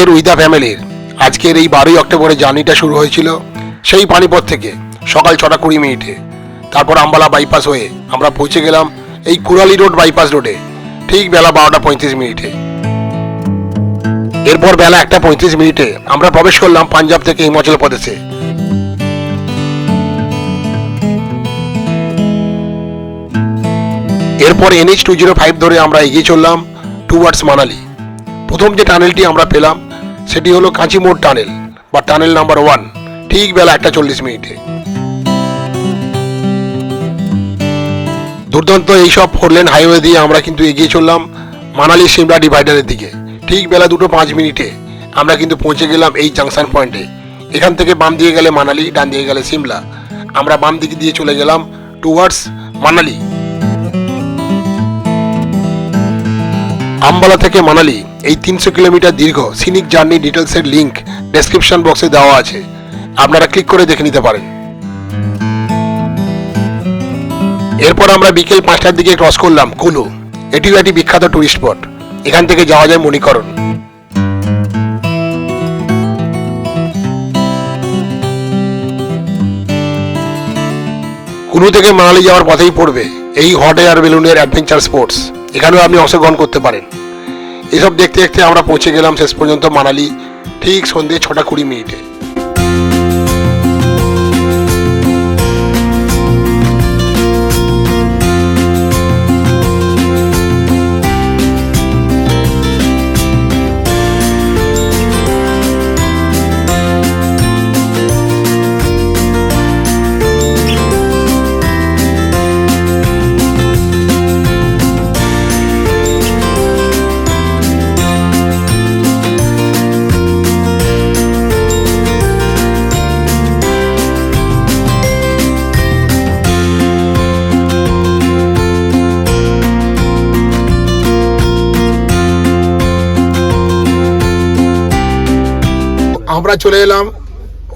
আমাদের উইদা ফ্যামিলির আজকের এই বারোই অক্টোবরের জার্নিটা শুরু হয়েছিল সেই পানিপথ থেকে, সকাল ছটা কুড়ি মিনিটে। তারপর আম্বালা বাইপাস হয়ে আমরা পৌঁছে গেলাম এই কুরালি রোড বাইপাস রোডে, ঠিক বেলা বারোটা পঁয়ত্রিশ মিনিটে। এরপর বেলা একটা পঁয়ত্রিশ মিনিটে আমরা প্রবেশ করলাম পাঞ্জাব থেকে হিমাচল প্রদেশে। এরপর এনএইচ টু জিরো ফাইভ ধরে আমরা এগিয়ে চললাম টুয়ার্ডস মানালি। প্রথম যে টানেলটি আমরা পেলাম সেটি হলো কাঁচি মোড় টানেল, বা টানেল নাম্বার ওয়ান, ঠিক বেলা একটা চল্লিশ মিনিটে। দুর্দান্ত এইসব ফোর লেন হাইওয়ে দিয়ে আমরা কিন্তু এগিয়ে চললাম মানালি সিমলা ডিভাইডারের দিকে, ঠিক বেলা দুটো পাঁচ মিনিটে। আমরা কিন্তু পৌঁছে গেলাম এই জাংশন পয়েন্টে। এখান থেকে বাম দিয়ে গেলে মানালি, ডান দিয়ে গেলে সিমলা। আমরা বাম দিকে দিয়ে চলে গেলাম টুয়ার্ডস মানালি। আম্বালা থেকে মানালি, এই তিনশো কিলোমিটার দীর্ঘ সিনিক জার্নি ডিটেলসের লিঙ্ক ডেসক্রিপশন বক্সে দেওয়া আছে। আপনারা ক্লিক করে দেখে নিতে পারেন। এরপর আমরা বিকেল পাঁচটার দিকে ক্রস করলাম কুলু এটিও একটি বিখ্যাত টুরিস্ট স্পট এখান থেকে যাওয়া যায় মণিকরণ। কুলু থেকে মানালি যাওয়ার পথেই পড়বে এই হট এয়ার বেলুনের অ্যাডভেঞ্চার স্পোর্টস এখানেও আপনি অংশগ্রহণ করতে পারেন। এসব দেখতে দেখতে আমরা পৌঁছে গেলাম শেষ পর্যন্ত মানালি, ঠিক সন্ধ্যে ছটা কুড়ি মিনিটে। আমরা চলে এলাম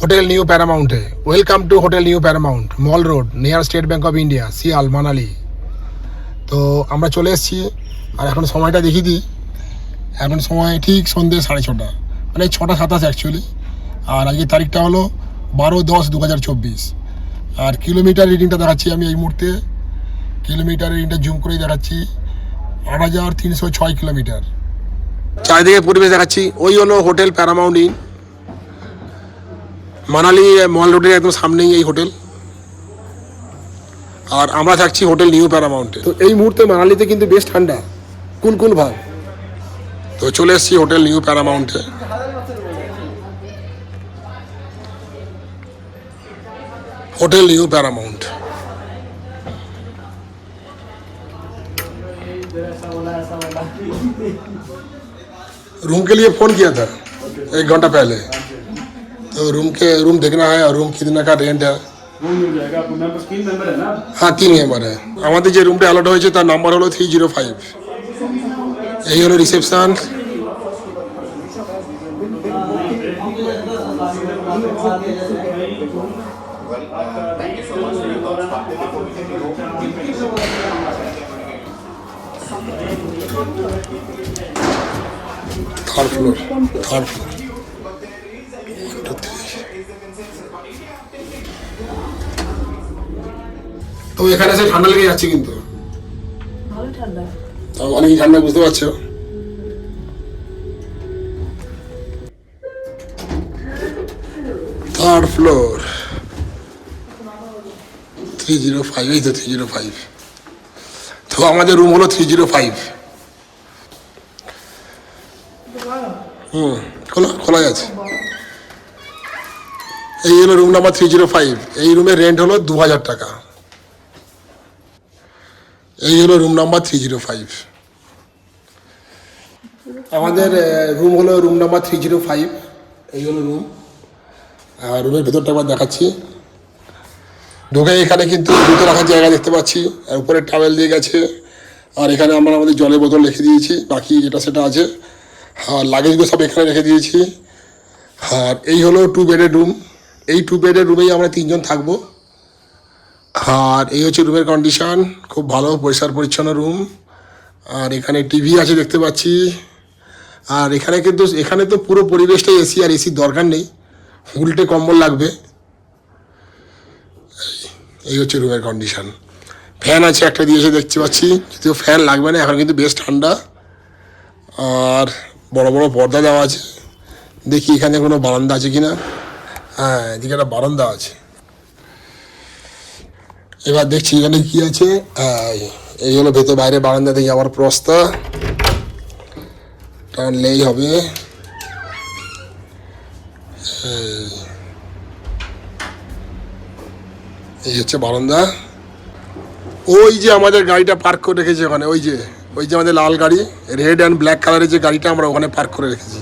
hotel new প্যারামাউন্টে। Welcome to Hotel New Paramount, Mall Road, near State Bank of India Siyal Manali. তো আমরা চলে এসেছি, আর এখন সময়টা দেখিয়ে দিই। এখন সময় ঠিক সন্ধ্যে সাড়ে ছটা মানে ছটা সাতাশ অ্যাকচুয়ালি আর আজকে তারিখটা হলো বারো দশ দু হাজার চব্বিশ। আর কিলোমিটার রিডিংটা দেখাচ্ছি আমি এই মুহূর্তে। কিলোমিটার রিডিংটা জুম করেই দেখাচ্ছি। আট হাজার তিনশো ছয় কিলোমিটার। চারিদিকে পরিবেশ দেখাচ্ছি। ওই হলো Hotel Paramount Inn. মানালি মল রোডের একদম সামনেই এই হোটেল আর আমরা থাকছি হোটেল নিউ প্যারামাউন্টে তো এই মুহূর্তে মানালিতে কিন্তু বেশ ঠান্ডা কুল কুল ভাব তো চলে এসেছি hotel new প্যারামাউন্টে hotel new Paramount room के लिए फोन किया था एक घंटा पहले तो रूम के रूम देखना है और रूम कितना का रेंट है रूम मिल जाएगा आपको मेंबर तीन मेंबर है ना হ্যাঁ তিন মেম্বার আমাদের যে রুমটা অ্যালট হয়েছে তার নাম্বার হলো থ্রি জিরো ফাইভ এই হলো reception third floor third floor তো এখানে এসে ঠান্ডা লেগে যাচ্ছে কিন্তু। ভালো ঠান্ডা। অনেক ঠান্ডা বুঝতে পারছ? Third floor three zero five এই তো থ্রি জিরো ফাইভ তো আমাদের রুম হলো থ্রি জিরো ফাইভ হুম খোলা খোলা আছে। এই হলো room number three zero five এই রুমের রেন্ট হলো দু হাজার টাকা। এই হলো room number three zero five আমাদের রুম হলো room number three zero five এই হলো রুম আর রুমের ভেতরটা একবার দেখাচ্ছি। ঢোকে এখানে কিন্তু জুতো রাখার জায়গা দেখতে পাচ্ছি। আর উপরে টাওয়েল দিয়ে গেছে। আর এখানে আমরা আমাদের জলের বোতল রেখে দিয়েছি। বাকি যেটা সেটা আছে। আর লাগেজগুলো সব এখানে রেখে দিয়েছি। আর এই হলো টু বেডের রুম এই টু বেডের রুমেই আমরা তিনজন থাকব। আর এই হচ্ছে রুমের কন্ডিশন খুব ভালো, পরিষ্কার, পরিচ্ছন্ন রুম আর এখানে টিভি আছে দেখতে পাচ্ছি। আর এখানে কিন্তু, এখানে তো পুরো পরিবেশটাই এসি আর এসির দরকার নেই। উল্টে কম্বল লাগবে। এই হচ্ছে রুমের কন্ডিশন ফ্যান আছে একটা দিয়েছে দেখতে পাচ্ছি। যদিও ফ্যান লাগবে না, এখন কিন্তু বেশ ঠান্ডা। আর বড় বড় পর্দা দেওয়া আছে। দেখি এখানে কোনো বারান্দা আছে কি না হ্যাঁ এদিকে একটা বারান্দা আছে। এবার দেখছি এখানে কি আছে। এই, হলো ভেতর বাইরে বারান্দা থেকে যাওয়ার প্রস্তা। টানলেই হবে। এই হচ্ছে বারান্দা। ওই যে আমাদের গাড়িটা পার্ক করে রেখেছে ওখানে ওই যে ওই যে আমাদের লাল গাড়ি রেড অ্যান্ড ব্ল্যাক কালারের যে গাড়িটা আমরা ওখানে পার্ক করে রেখেছি।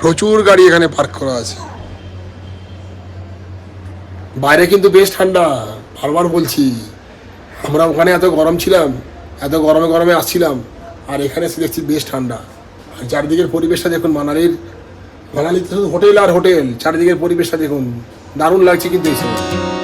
প্রচুর গাড়ি এখানে পার্ক করা আছে। বাইরে কিন্তু বেশ ঠান্ডা। বারবার বলছি, আমরা ওখানে এত গরম ছিলাম, এত গরমে গরমে আসছিলাম, আর এখানে এসে দেখছি বেশ ঠান্ডা। আর চারিদিকের পরিবেশটা দেখুন, মানালির, মানালিতে শুধু হোটেল আর হোটেল, চারিদিকের পরিবেশটা দেখুন, দারুণ লাগছে কিন্তু এই সময়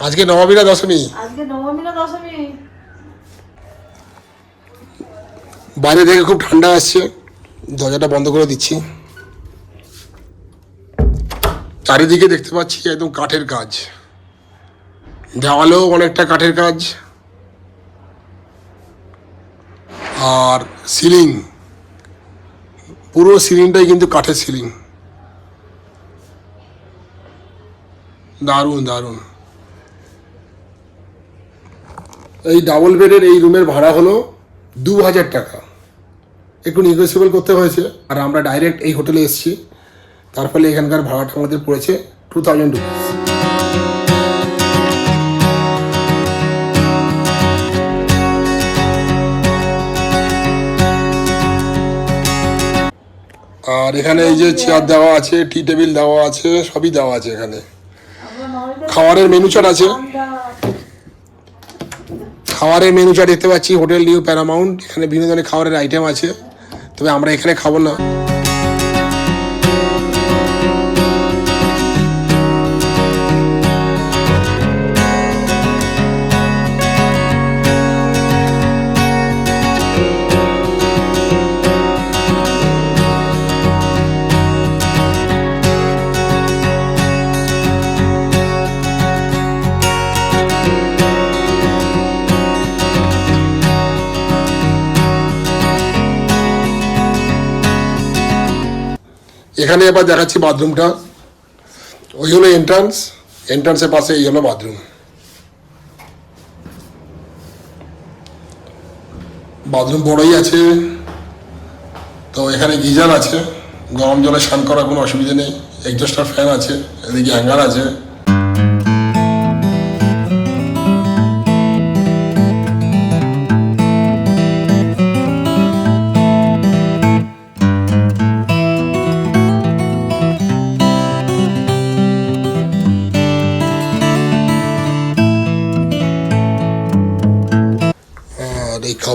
আজকে নবমীরা দশমী। আজকে নবমী না দশমী। বাইরে থেকে খুব ঠান্ডা আসছে। দরজাটা বন্ধ করে দিচ্ছি। চারিদিকে দেখতে পাচ্ছি একদম কাঠের কাজ। দেওয়ালেও অনেকটা কাঠের কাজ। আর সিলিং। পুরো সিলিংটাই কিন্তু কাঠের সিলিং। দারুণ দারুণ। এই ডাবল বেডের এই রুমের ভাড়া হলো দু হাজার টাকা। একটু নেগোসিয়েবল করতে হয়েছে। আর আমরা ডাইরেক্ট এই হোটেলে এসেছি। তার ফলে এখানকার ভাড়াটা আমাদের পড়েছে টু থাউজেন্ড রুপিস আর এখানে এই যে চেয়ার দেওয়া আছে টি টেবিল দেওয়া আছে, সবই দেওয়া আছে এখানে। খাবারের মেনু চার্ট আছে। খাওয়ারের মেনু চার্ট দেখতে পাচ্ছি হোটেল নিউ প্যারামাউন্ট এখানে বিভিন্ন ধরনের খাবারের আইটেম আছে। তবে আমরা এখানে খাব না। এখানে এবার দেখাচ্ছি বাথরুমটা। ওই হলো এন্ট্রান্স এন্ট্রান্সের পাশে এই হলো বাথরুম বাথরুম বড়ই আছে। তো এখানে গিজার আছে। গরম জলে স্নান করার কোনো অসুবিধা নেই। এক্সস্টার ফ্যান আছে। এদিকে হ্যাঙ্গার আছে।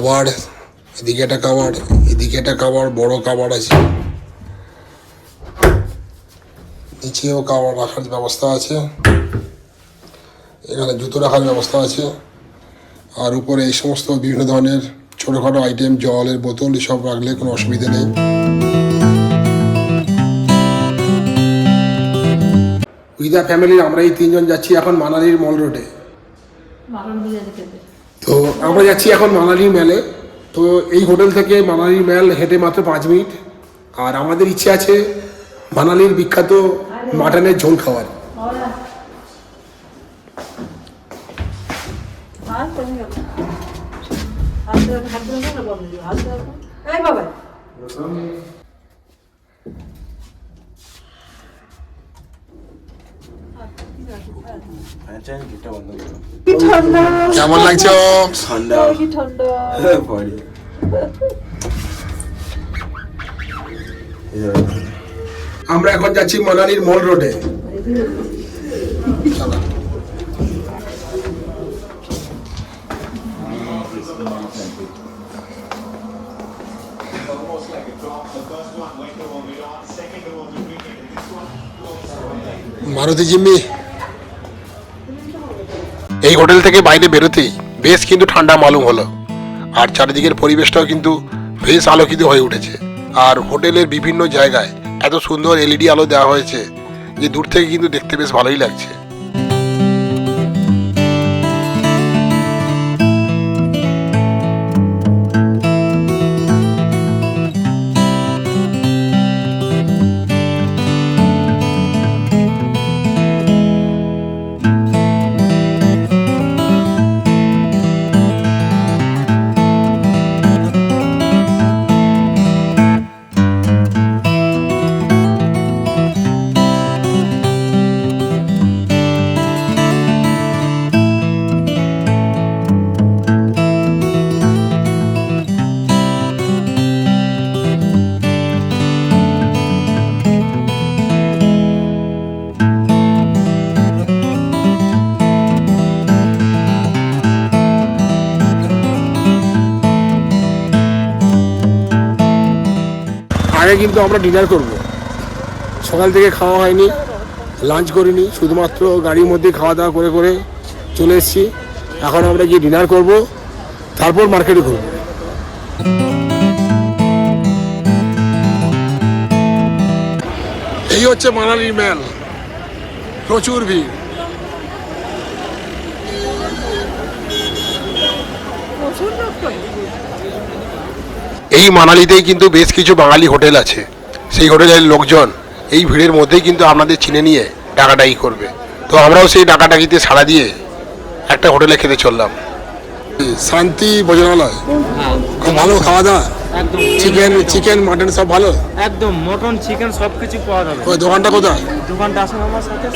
খাবার এদিকে একটা খাবার এদিকে একটা কাবার বড় কাবার আছে। নিচেও খাবার রাখার ব্যবস্থা আছে। এখানে জুতো রাখার ব্যবস্থা আছে। আর উপরে এই সমস্ত বিভিন্ন ধরনের ছোটোখাটো আইটেম জলের বোতল, এসব রাখলে কোনো অসুবিধা নেই। উইদা ফ্যামিলির আমরা এই তিনজন যাচ্ছি এখন মানালির মল রোডে। তো আমরা যাচ্ছি এখন মানালি মেলে তো এই হোটেল থেকে মানালি মেল হেঁটে মাত্র পাঁচ মিনিট আর আমাদের ইচ্ছে আছে মানালির বিখ্যাত মাটনের ঝোল খাওয়ার বাবা আর তুমি হাত ধরে হাত ধরে না বন্ধ দিও হাত ধরে এই বাবা কি ঠান্ডা কেমন লাগছে ঠান্ডা। ঠান্ডা। আমরা এখন যাচ্ছি মানালির মল রোডে। মারুতি জিম্মি। এই হোটেল থেকে বাইরে বেরোতেই বেশ কিন্তু ঠান্ডা মালুম হলো। আর চারিদিকের পরিবেশটাও কিন্তু বেশ আলোকিত হয়ে উঠেছে। আর হোটেলের বিভিন্ন জায়গায় এত সুন্দর এলইডি আলো দেওয়া হয়েছে যে দূর থেকে কিন্তু দেখতে বেশ ভালোই লাগছে। আগে কিন্তু আমরা ডিনার করব। সকাল থেকে খাওয়া হয়নি লাঞ্চ করিনি, শুধুমাত্র গাড়ির মধ্যে খাওয়া দাওয়া করে করে চলে এসেছি। এখন আমরা গিয়ে ডিনার করব, তারপর মার্কেটে ঘুরব। এই হচ্ছে মানালির মেল। প্রচুর ভিড় প্রচুর লোক তো। এই মানালিতেই কিন্তু বেশ কিছু বাঙালি হোটেল আছে। সেই হোটেলের লোকজন এই ভিড়ের মধ্যেই কিন্তু আপনাদের চিনে নিয়ে ডাকাডাকি করবে। তো আমরাও সেই ডাকাডাকিতে সাড়া দিয়ে একটা হোটেলে খেতে চললাম। শান্তি ভোজনালয়। খুব ভালো খাওয়া দাওয়া। একদম। চিকেন চিকেন মাটন সব ভালো? একদম মটন চিকেন সব কিছু পাওয়া যাবে। ওই দোকানটা কোথায়? দোকানটা আসুন আমার সাথে।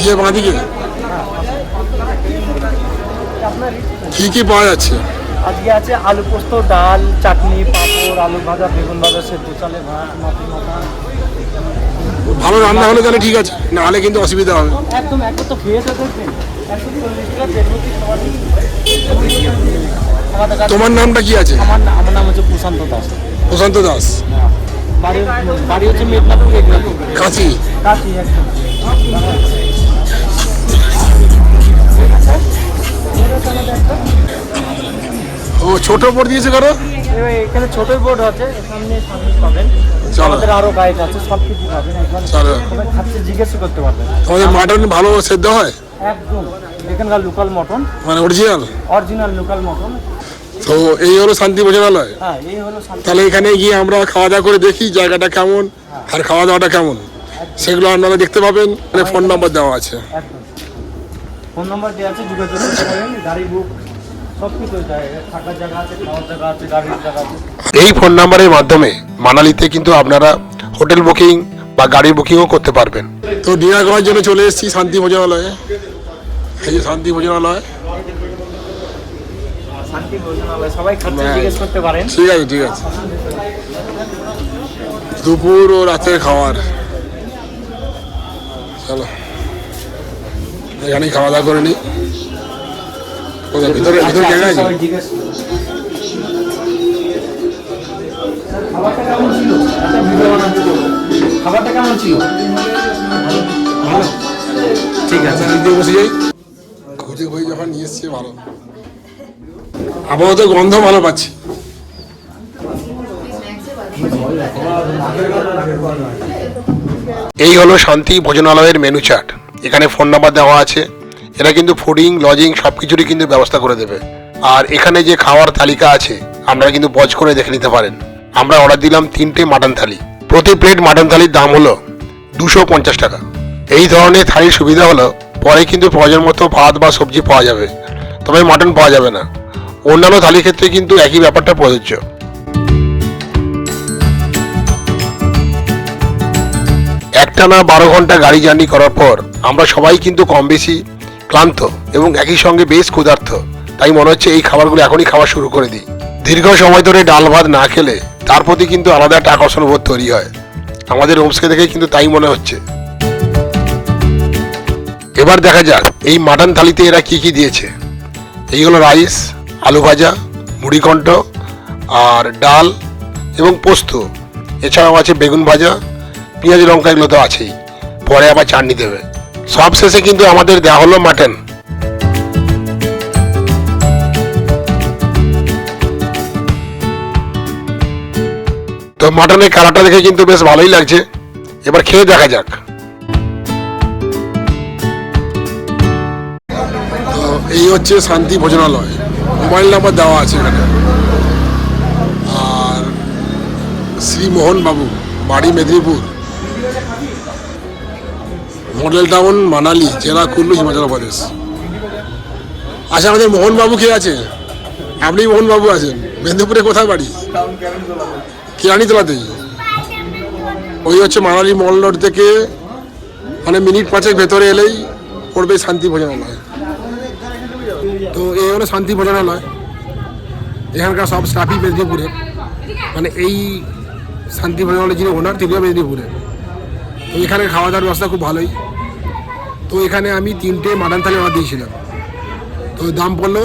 গিয়ে বাঁদিকে কি কি পাওয়া যাচ্ছে? আজকে আছে আলু পোস্ত ডাল চাটনি পাঁপড় আলু ভাজা বেগুন ভাজা সেদ্ধ চালে ভাত মাটি মাথা। ভালো রান্না হলে তাহলে ঠিক আছে না হলে কিন্তু অসুবিধা হবে। একদম একদম তো দেখবেন কাছে তোমার নামটা কি আছে? আমার আমার নাম হচ্ছে প্রশান্ত দাস। প্রশান্ত দাস। বাড়ি বাড়ি হচ্ছে মেদিনীপুর কাঁচি। কাছি একদম। ও ছোট বোর্ড দিয়েছে কারও? এবার এখানে ছোট বোর্ড আছে সামনে সামনে পাবেন। আমাদের আরও গাইড আছে সব কিছু পাবেন। এখানে খাচ্ছে জিজ্ঞেস করতে পারবেন তোমাদের মাটন ভালো সেদ্ধ হয়? একদম। এখানকার লোকাল মটন মানে অরিজিনাল অরিজিনাল লোকাল মটন তো এই হলো শান্তি ভোজনালয়? হ্যাঁ তাহলে এখানে গিয়ে আমরা খাওয়া দাওয়া করে দেখি জায়গাটা কেমন আর খাওয়া দাওয়াটা কেমন। সেগুলো আপনারা দেখতে পাবেন ফোন নাম্বার দেওয়া আছে। ফোন নাম্বার দেওয়া আছে যোগাযোগ গাড়ি বুক এই ফোন নাম্বারের মাধ্যমে মানালিতে কিন্তু আপনারা হোটেল বুকিং বা গাড়ি বুকিংও করতে পারবেন। তো ডিনার করার জন্য চলে এসেছি শান্তি ভোজনালয়ে। এই যে শান্তি ভোজনালয়। হ্যাঁ। জিজ্ঞেস করতে পারেন। ঠিক আছে ঠিক আছে। দুপুর ও রাতের খাবার চলো এখানেই খাওয়া দাওয়া করে নিই। কোথায় ভিতরে ভিতরে জায়গা আছে সবাই খাবারটা কেমন ছিল একটা ভিডিও বানাতে খাবারটা কেমন ছিল ভালো ঠিক আছে বসে যাই খুঁজে খুঁজে যখন নিয়ে এসছি ভালো আপাতত গন্ধ ভালো পাচ্ছি এই হলো শান্তি ভোজনালয়ের মেনু চার্ট এখানে ফোন নাম্বার দেওয়া আছে। এরা কিন্তু ফুডিং লজিং সব কিছুরই কিন্তু ব্যবস্থা করে দেবে। আর এখানে যে খাওয়ার তালিকা আছে, আপনারা কিন্তু পজ করে দেখে নিতে পারেন। আমরা অর্ডার দিলাম তিনটে মাটন থালি প্রতি প্লেট মাটন থালির দাম হলো দুশো পঞ্চাশ টাকা। এই ধরনের থালির সুবিধা হলো, পরে কিন্তু প্রয়োজন মতো ভাত বা সবজি পাওয়া যাবে। তবে মাটন পাওয়া যাবে না। অন্যান্য থালির ক্ষেত্রে কিন্তু একই ব্যাপারটা প্রযোজ্য। একটানা বারো ঘণ্টা গাড়ি জার্নি করার পর আমরা সবাই কিন্তু কম বেশি ক্লান্ত এবং একই সঙ্গে বেশ ক্ষুধার্ত। তাই মনে হচ্ছে এই খাবারগুলো এখনই খাওয়া শুরু করে দিই। দীর্ঘ সময় ধরে ডাল ভাত না খেলে তার প্রতি কিন্তু আলাদা একটা আকর্ষণ বোধ তৈরি হয়। আমাদের হোমস্কে দেখে কিন্তু তাই মনে হচ্ছে। এবার দেখা যাক, এই মাটন থালিতে এরা কি কি দিয়েছে। এই হলো রাইস, আলু ভাজা মুড়িকণ্ঠ আর ডাল এবং পোস্ত। এছাড়াও আছে বেগুন ভাজা, পেঁয়াজ, লঙ্কা এগুলো তো আছেই। পরে আবার চাটনি দেবে। সব শেষে কিন্তু আমাদের দেওয়া হলো মাটন। তো মাটনের কালারটা দেখে কিন্তু বেশ ভালোই লাগছে। এবার খেয়ে দেখা যাক। তো এই হচ্ছে শান্তি ভোজনালয়। মোবাইল নাম্বার দেওয়া আছে এখানে। আর শ্রী মোহন বাবু বাড়ি মেদিনীপুর। মডেল টাউন, মানালি, জেলা কুল্লু, হিমাচল প্রদেশ। আচ্ছা আমাদের মোহনবাবু কে আছে? আপনি মোহনবাবু আছেন। মেদিনীপুরে কোথায় বাড়ি? কেরানিতলাতেই। ওই হচ্ছে মানালি মল রোড থেকে মানে মিনিট পাঁচেক ভেতরে এলেই পড়বে শান্তি ভোজনালয়। তো এই হলো শান্তি ভোজনালয়। এখানকার সব স্টাফই মেদিনীপুরে। মানে এই শান্তি ভোজনালয় যিনি ওনার তিনিও মেদিনীপুরে। তো এখানে খাওয়া দাওয়ার ব্যবস্থা খুব ভালোই। তো এখানে আমি তিনটে মাটন থালি অর্ডার দিয়েছিলাম। তো দাম পড়ল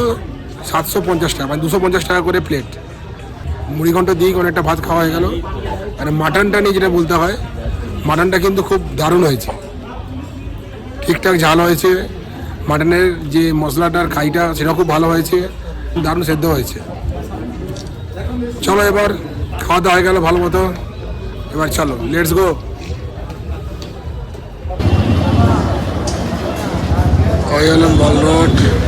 সাতশো পঞ্চাশ টাকা মানে দুশো পঞ্চাশ টাকা করে প্লেট মুড়ি ঘণ্টা দিয়ে অনেকটা ভাত খাওয়া হয়ে গেল। মানে মাটনটা নিয়ে যেটা বলতে হয়, মাটনটা কিন্তু খুব দারুণ হয়েছে। ঠিকঠাক ঝাল হয়েছে। মাটনের যে মশলাটার খাইটা সেটা খুব ভালো হয়েছে। দারুণ সেদ্ধ হয়েছে। চলো এবার খাওয়া দাওয়া হয়ে গেল ভালো মতো। এবার চলো লেটস গো হয়ে গেল মল রোড